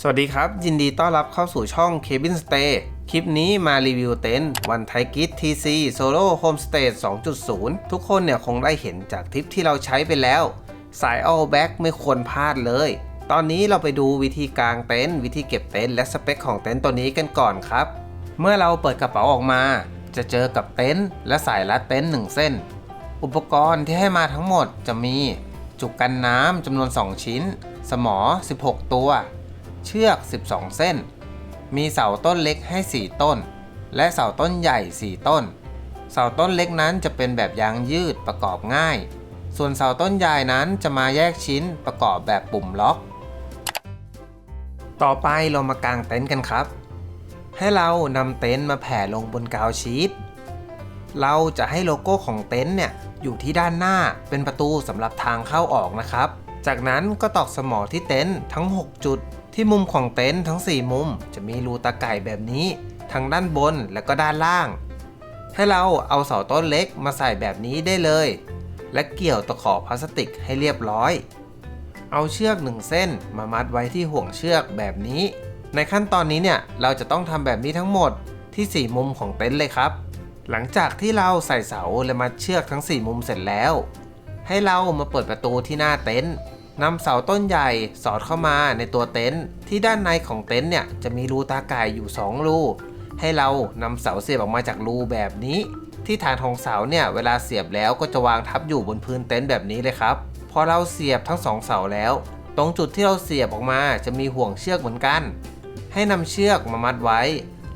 สวัสดีครับ ยินดีต้อนรับเข้าสู่ช่อง Cabin Stay คลิปนี้มารีวิวเต็นท์วันไทกิท TC Solo Homestay 2.0 ทุกคนเนี่ยคงได้เห็นจากทริปที่เราใช้ไปแล้ว สาย all back ไม่ควรพลาดเลย ตอนนี้เราไปดูวิธีกางเต็นท์วิธีเก็บเต็นท์และสเปคของเต็นท์ตัวนี้กันก่อนครับ เมื่อเราเปิดกระเป๋าออกมา จะเจอกับเต็นท์และสายรัดเต็นท์1เส้น อุปกรณ์ที่ให้มาทั้งหมดจะมี จุกกันน้ำจำนวน 2 ชิ้น สมอ 16 ตัว เชือก 12 เส้น มีเสาต้นเล็กให้ 4 ต้น และเสาต้นใหญ่ 4 ต้น เสาต้นเล็กนั้นจะเป็นแบบยางยืดประกอบง่าย ส่วนเสาต้นใหญ่นั้นจะมาแยกชิ้นประกอบแบบปุ่มล็อก ต่อไปเรามากางเต็นท์กันครับ ให้เรานำเต็นท์มาแผ่ลงบนกาวชีตเราจะให้โลโก้ของเต็นท์เนี่ยอยู่ที่ด้านหน้าเป็นประตูสำหรับทางเข้าออกนะครับ จากนั้นก็ตอกสมอที่เต็นท์ทั้ง 6 จุด ที่มุมของเต็นท์ทั้ง 4 มุม จะมีรูตาไก่แบบนี้ทั้งด้านบนและก็ด้านล่าง ให้เราเอาเสาต้นเล็กมาใส่แบบนี้ได้เลย และเกี่ยวตะขอพลาสติกให้เรียบร้อย เอาเชือกหนึ่งเส้นมามัดไว้ที่ห่วงเชือกแบบนี้ ในขั้นตอนนี้เนี่ยเราจะต้องทำแบบนี้ทั้งหมดที่ 4 มุมของเต็นท์เลยครับ หลังจากที่เราใส่เสาและมัดเชือกทั้ง 4 มุมเสร็จแล้ว ให้เรามาเปิดประตูที่หน้าเต็นท์ นำเสาต้นใหญ่สอดเข้ามาในตัวเต็นท์ที่ด้านในของเต็นท์เนี่ยจะมีรูตาไก่อยู่ 2 รู ให้เรานำเสาเสียบออกมาจากรูแบบนี้ ที่ฐานของเสาเนี่ยเวลาเสียบแล้วก็จะวางทับอยู่บนพื้นเต็นท์แบบนี้เลยครับพอเราเสียบทั้งสองเสาแล้ว ตรงจุดที่เราเสียบออกมาจะมีห่วงเชือกเหมือนกัน ให้นำเชือกมามัดไว้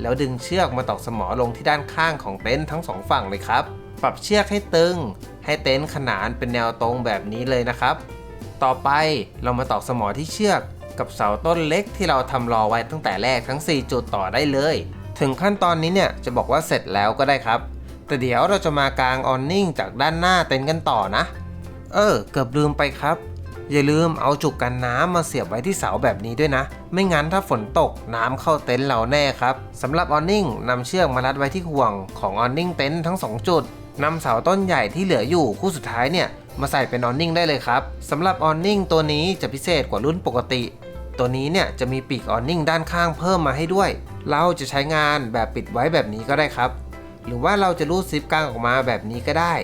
แล้วดึงเชือกมาตอกสมอลงที่ด้านข้างของเต็นท์ทั้งสองฝั่งเลยครับปรับเชือกให้ตึง ให้เต็นท์ขนานเป็นแนวตรงแบบนี้เลยนะครับ ต่อไปเรามาตอกสมอที่เชือกกับเสาต้นเล็กที่เราทำรอไว้ตั้งแต่แรกทั้ง 4 จุดต่อได้เลย ถึงขั้นตอนนี้เนี่ยจะบอกว่าเสร็จแล้วก็ได้ครับ แต่เดี๋ยวเราจะมากางออนนิ่งจากด้านหน้าเต็นท์กันต่อนะ เออ เกือบลืมไปครับ อย่าลืมเอาจุกกันน้ำมาเสียบไว้ที่เสาแบบนี้ด้วยนะ ไม่งั้นถ้าฝนตกน้ำเข้าเต็นท์เราแน่ครับสำหรับออนนิ่งนำเชือกมารัดไว้ที่ห่วงของออนนิ่งเต็นท์ทั้ง 2 จุดนำเสาต้นใหญ่ที่เหลืออยู่คู่สุดท้ายเนี่ย มาใส่เป็นออนนิ่งได้เลยครับสำหรับออนนิ่งตัวนี้จะพิเศษกว่ารุ่นปกติ ตัวนี้เนี่ยจะมีปีกออนนิ่งด้านข้างเพิ่มมาให้ด้วย เราจะใช้งานแบบปิดไว้แบบนี้ก็ได้ครับ หรือว่าเราจะรูดซิปกลางออกมาแบบนี้ก็ได้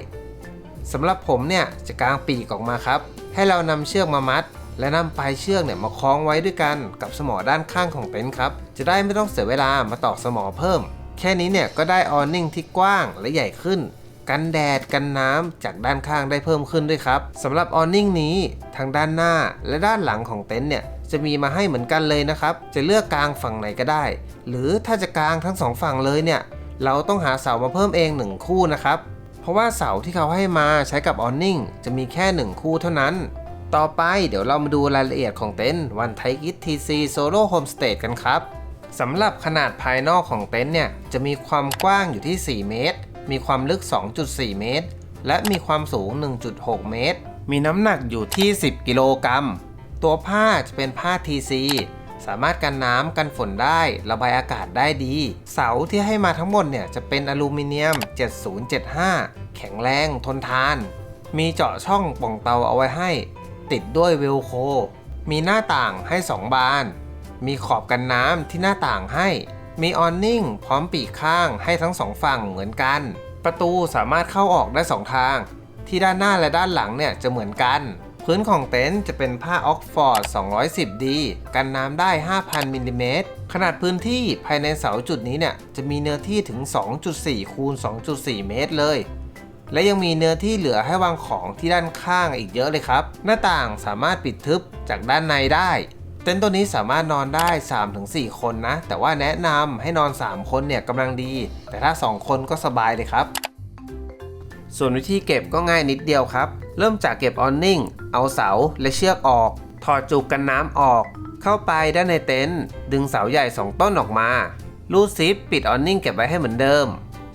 สำหรับผมเนี่ยจะกางปีกออกมาครับ ให้เรานำเชือกมามัด และนำปลายเชือกเนี่ยมาคล้องไว้ด้วยกันกับสมอด้านข้างของเต็นท์ครับ จะได้ไม่ต้องเสียเวลามาตอกสมอเพิ่ม แค่นี้เนี่ยก็ได้ออนนิ่งที่กว้างและใหญ่ขึ้น กันแดดกันน้ำจากด้านข้างได้เพิ่มขึ้นด้วยครับสำหรับออนนิ่งนี้ทางด้านหน้าและด้านหลังของเต็นท์เนี่ยจะมีมาให้เหมือนกันเลยนะครับ จะเลือกกลางฝั่งไหนก็ได้ หรือถ้าจะกลางทั้งสองฝั่งเลยเนี่ย เราต้องหาเสามาเพิ่มเองหนึ่งคู่นะครับ เพราะว่าเสาที่เขาให้มาใช้กับออนนิ่งจะมีแค่1คู่เท่านั้น ต่อไปเดี๋ยวเรามาดูรายละเอียดของเต็นท์วันไทกิททีซีโซโล่โฮมสเตย์กันครับสำหรับขนาดภายนอกของเต็นท์เนี่ยจะมีความกว้างอยู่ที่ 4 เมตร มีความลึก 2.4 เมตร และมีความสูง 1.6 เมตร มีน้ำหนักอยู่ที่ 10 กิโลกรัม ตัวผ้าจะเป็นผ้า TC สามารถกันน้ำกันฝนได้ ระบายอากาศได้ดี เสาที่ให้มาทั้งหมดเนี่ยจะเป็นอลูมิเนียม 7075 แข็งแรง ทนทาน มีเจาะช่องป่องเตาเอาไว้ให้ ติดด้วยเวลโค มีหน้าต่างให้ 2 บาน มีขอบกันน้ำที่หน้าต่างให้ มีออนนิ่งพร้อมปีกข้างให้ทั้งสองฝั่งเหมือนกัน ประตูสามารถเข้าออกได้2ทาง ที่ด้านหน้าและด้านหลังเนี่ยจะเหมือนกัน พื้นของเต็นท์จะเป็นผ้าออกฟอร์ด 210D กันน้ำได้ 5,000มิลลิเมตร ขนาดพื้นที่ภายในเสาจุดนี้เนี่ยจะมีเนื้อที่ถึง 2.4 คูณ 2.4 เมตรเลยและยังมีเนื้อที่เหลือให้วางของที่ด้านข้างอีกเยอะเลยครับ หน้าต่างสามารถปิดทึบจากด้านในได้ เต็นท์ตัวนี้สามารถนอนได้ 3-4 คนนะ แต่ว่าแนะนำให้นอน 3 คนเนี่ยกำลังดี แต่ถ้า 2 คนก็สบายเลยครับ ส่วนวิธีเก็บก็ง่ายนิดเดียวครับ เริ่มจากเก็บออนนิ่ง เอาเสาและเชือกออก ถอดจุกกันน้ำออก เข้าไปด้านในเต็นท์ดึงเสาใหญ่ 2 ต้นออกมา รูดซิปปิดออนนิ่งเก็บไว้ให้เหมือนเดิม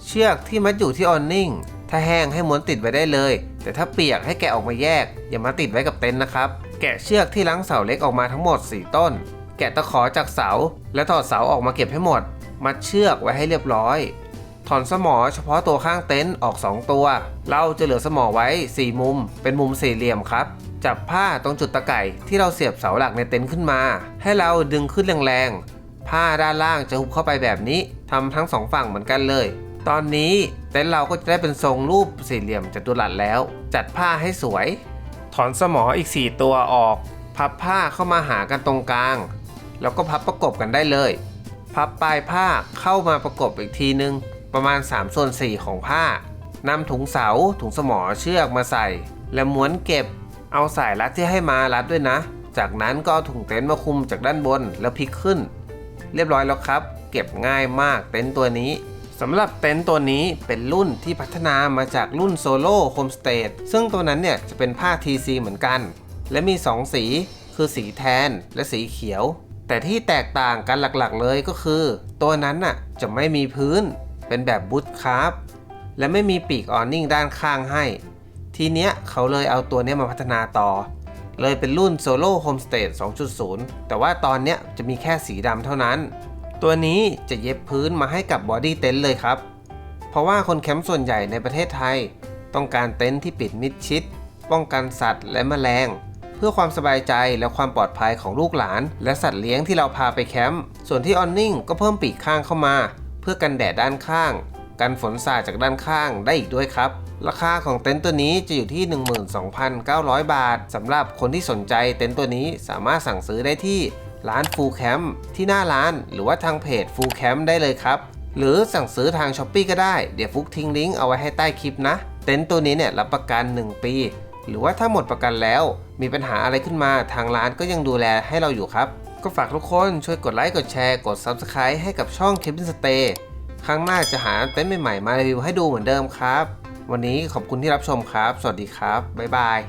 เชือกที่มัดอยู่ที่ออนนิ่ง ถ้าแห้งให้ม้วนติดไว้ได้เลย แต่ถ้าเปียกให้แกะออกมาแยก อย่ามาติดไว้กับเต็นท์นะครับ แกะเชือกที่ล้างเสาเล็กออกมาทั้งหมด 4 ต้น แกะตะขอจากเสา และถอดเสาออกมาเก็บให้หมด มัดเชือกไว้ให้เรียบร้อย ถอนสมอเฉพาะตัวข้างเต็นท์ออก 2 ตัว เราจะเหลือสมอไว้ 4 มุม เป็นมุมสี่เหลี่ยมครับ จับผ้าตรงจุดตะไก่ที่เราเสียบเสาหลักในเต็นท์ขึ้นมา ให้เราดึงขึ้นแรงๆ ผ้าด้านล่างจะหุบเข้าไปแบบนี้ทำทั้งสองฝั่งเหมือนกันเลยตอนนี้เต็นท์เราก็จะได้เป็นทรงรูปสี่เหลี่ยมจัตุรัสแล้ว จัดผ้าให้สวย อนสมออีก 4 ตัวออก พับผ้าเข้ามาหากันตรงกลาง แล้วก็พับประกบกันได้เลย พับปลายผ้าเข้ามาประกบอีกทีนึง ประมาณ3ส่วน4ของผ้านำถุงเสาถุงสมอเชือกมาใส่ และม้วนเก็บ เอาสายรัดที่ให้มารัดด้วยนะ จากนั้นก็เอาถุงเต็นท์มาคุมจากด้านบนแล้วพลิกขึ้น เรียบร้อยแล้วครับ เก็บง่ายมากเต็นท์ตัวนี้ สำหรับเต็นท์ตัวนี้เป็นรุ่นที่พัฒนามาจากรุ่นโซโล่โฮมสเตดซึ่งตัวนั้นเนี่ยจะเป็นผ้า TC เหมือนกัน และมี 2 สีคือสีแทนและสีเขียว แต่ที่แตกต่างกันหลักๆเลยก็คือ ตัวนั้นน่ะจะไม่มีพื้น เป็นแบบบูทคาร์บและไม่มีปีกออนนิ่งด้านข้างให้ ทีเนี้ยเขาเลยเอาตัวนี้มาพัฒนาต่อ เลยเป็นรุ่น Solo Homestay 2.0 แต่ว่าตอนเนี้ยจะมีแค่สีดำเท่านั้น ตัวนี้จะเย็บพื้นมาให้กับบอดี้เต็นท์เลยครับ เพราะว่าคนแคมป์ส่วนใหญ่ในประเทศไทย ต้องการเต็นท์ที่ปิดมิดชิด ป้องกันสัตว์และแมลง เพื่อความสบายใจและความปลอดภัยของลูกหลาน และสัตว์เลี้ยงที่เราพาไปแคมป์ส่วนที่ออนนิ่งก็เพิ่มปีกข้างเข้ามา เพื่อกันแดดด้านข้าง กันฝนสาดจากด้านข้างได้อีกด้วยครับราคาของเต็นท์ตัวนี้จะอยู่ที่ 12,900 บาทสำหรับคนที่สนใจเต็นท์ตัวนี้สามารถสั่งซื้อได้ที่ ร้าน Full Camp ที่หน้าร้านหรือว่าทางเพจ Full Camp ได้เลยครับ หรือสั่งซื้อทาง s h อ p e e ก็ได้ เดี๋ยวฟุกทิ้งลิงก์เอาไว้ให้ใต้คลิปนะ เต็นท์ตัวนี้เนี่ยรับประกัน 1 ปี หรือว่าถ้าหมดประกันแล้ว มีปัญหาอะไรขึ้นมาทางร้านก็ยังดูแลให้เราอยู่ครับ ก็ฝากทุกคนช่วยกดไลค์กดแชร์กด Subscribe ให้กับช่อง Kevin Stay ครั้งหน้าจะหาเต็นท์ใหม่ๆมารีวิวให้ดูเหมือนเดิมครับ วันนี้ขอบคุณที่รับชมครับ สวัสดีครับบ๊ายบาย